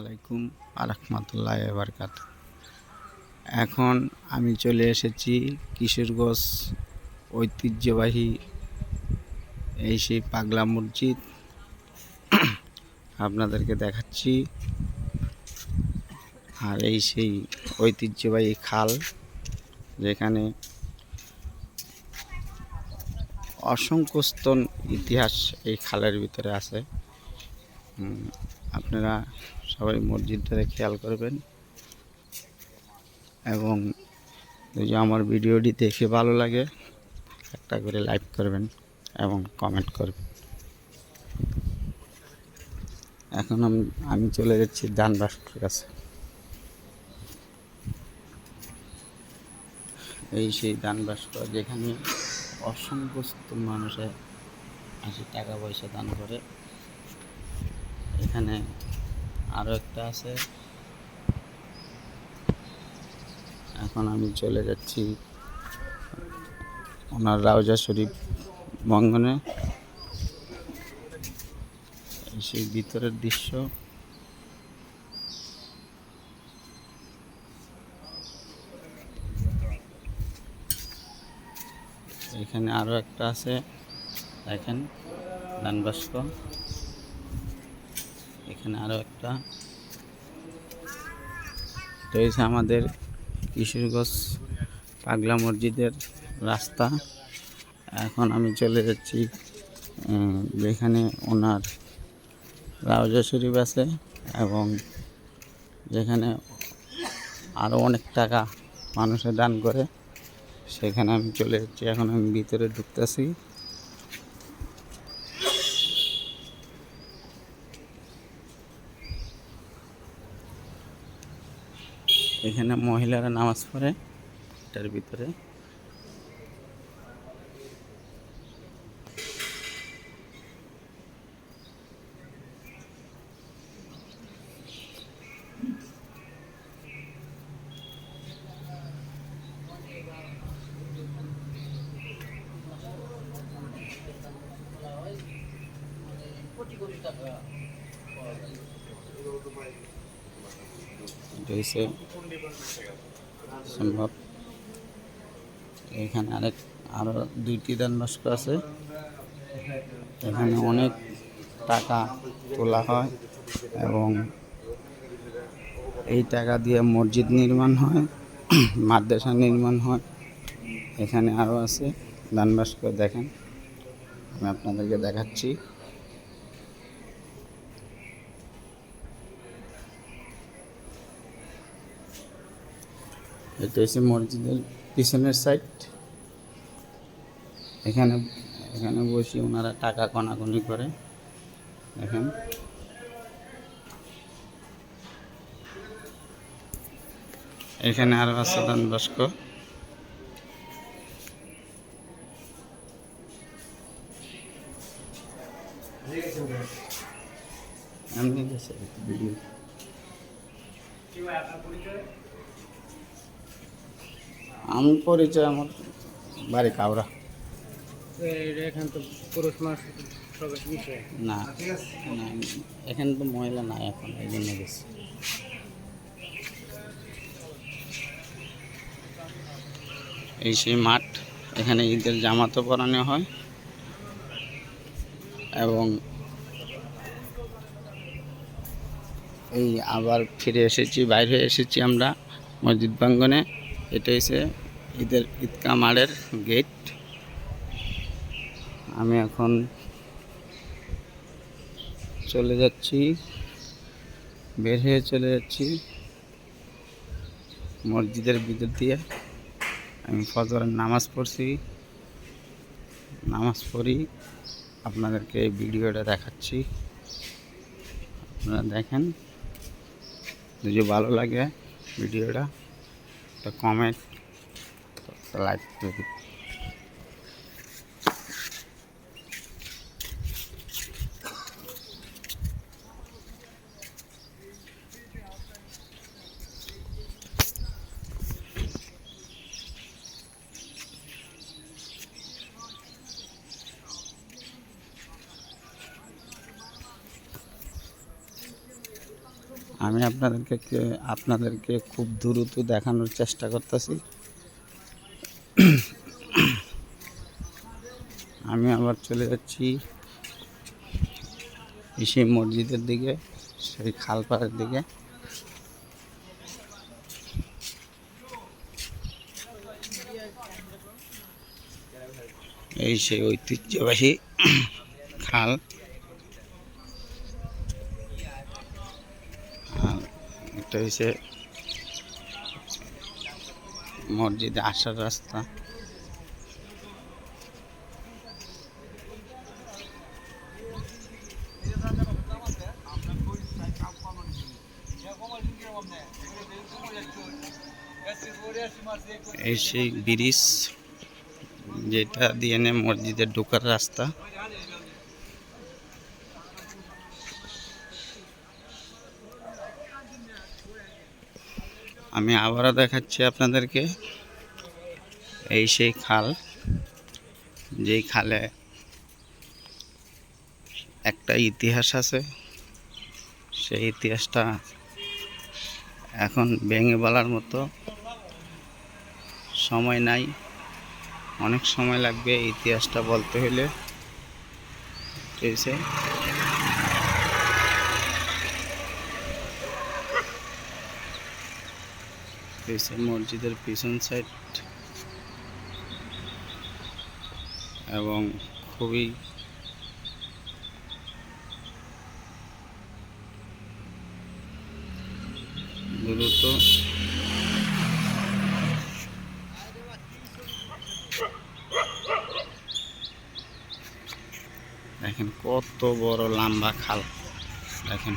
আলাইকুম, আরহামতুল্লাহ বারকাত এখন আমি চলে এসেছি কিশোরগঞ্জ ঐতিহ্যবাহী এই সেই পাগলা মসজিদ। আপনাদেরকে দেখাচ্ছি। আর এই সেই ঐতিহ্যবাহী খাল, যেখানে অসংখ্য স্তন ইতিহাস এই খালের ভিতরে আছে। আপনারা সবাই মসজিদটাতে খেয়াল করবেন। এবং যদি আমার ভিডিওটি দেখে ভালো লাগে, একটা করে লাইক করবেন এবং কমেন্ট করবেন। এখন আমি চলে যাচ্ছি ধান বাস্কর কাছে। এই সেই দান ভাস্কর যেখানে অসংখ্য স্তূপ মানুষে আসে টাকা পয়সা দান করে। এখানে আরও একটা আছে। এখন আমি চলে যাচ্ছি ওনার রাউজা শরীফ বঙ্গনে। এই সেই ভিতরের দৃশ্য। এখানে আরও একটা আছে, দেখেন দানবাস্ক এখানে আরও একটা। এই আমাদের কিশোরগঞ্জ পাগলা মসজিদের রাস্তা। এখন আমি চলে যাচ্ছি যেখানে ওনার রাউজা শরীফ আছে এবং যেখানে আরও অনেক টাকা মানুষে দান করে, সেখানে আমি চলে যাচ্ছি। এখন আমি ভিতরে ঢুকতেছি। এখানে মহিলারা নামাজ পড়ে এটার ভিতরে। হচ্ছে সম্ভব। এখানে আরেক আরও দুইটি দান বাস্ক আছে। এখানে অনেক টাকা তোলা হয় এবং এই টাকা দিয়ে মসজিদ নির্মাণ হয়, মাদ্রাসা নির্মাণ হয়। এখানে আরও আছে দান বাস্ক দেখেন। আমি আপনাদেরকে দেখাচ্ছি। এটা হচ্ছে মসজিদের পিছনের সাইড এখানে এখানে বসে ওনারা টাকা কনাকনি করে। দেখেন। এখানে আরও আছে বাস্ক। এমনি গেছে ভিডিও আমি পরিচয় আমার বাড়ি কাউরা এখান তো পুরুষ মানুষ প্রবেশ নিষেধ না না এখানে তো মহিলা নাই এখন এই জন্য গেছি। এই সেই মাঠ এখানে ঈদের জামাতও পরানো হয়। এবং এই আবার ফিরে এসেছি বাইরে এসেছি আমরা মসজিদ প্রাঙ্গনে এটা হচ্ছে ঈদের ঈদগা মাঠের গেট আমি এখন চলে যাচ্ছি, বের হয়ে চলে যাচ্ছি মসজিদের ভিতর দিয়ে। আমি ফজরের নামাজ পড়ছি। নামাজ পড়ি, আপনাদেরকে এই ভিডিওটা দেখাচ্ছি। আপনারা দেখেন, যদি ভালো লাগে ভিডিওটা। একটা কমেন্ট লাইক করে আমি আপনাদেরকে আপনাদেরকে খুব দ্রুত দেখানোর চেষ্টা করতেছি। আমি আবার চলে যাচ্ছি সেই মসজিদের দিকে, সেই খালপাড়ের দিকে। এই সেই ঐতিহ্যবাহী খাল। এটা হচ্ছে মসজিদে আসার রাস্তা। এই সেই ব্রিজ যেটা দিয়ে মসজিদে ঢোকার রাস্তা। আমি আবারও দেখাচ্ছি আপনাদেরকে। এই সেই খাল, যেই খালে একটা ইতিহাস আছে, সেই ইতিহাসটা এখন ভেঙে বলার মতো সময় নাই। অনেক সময় লাগবে ইতিহাসটা বলতে হলে ঠিক আছে হচ্ছে মসজিদের পিছন সাইড এবং খুবই দ্রুত দেখেন কত বড় লম্বা খাল। দেখেন।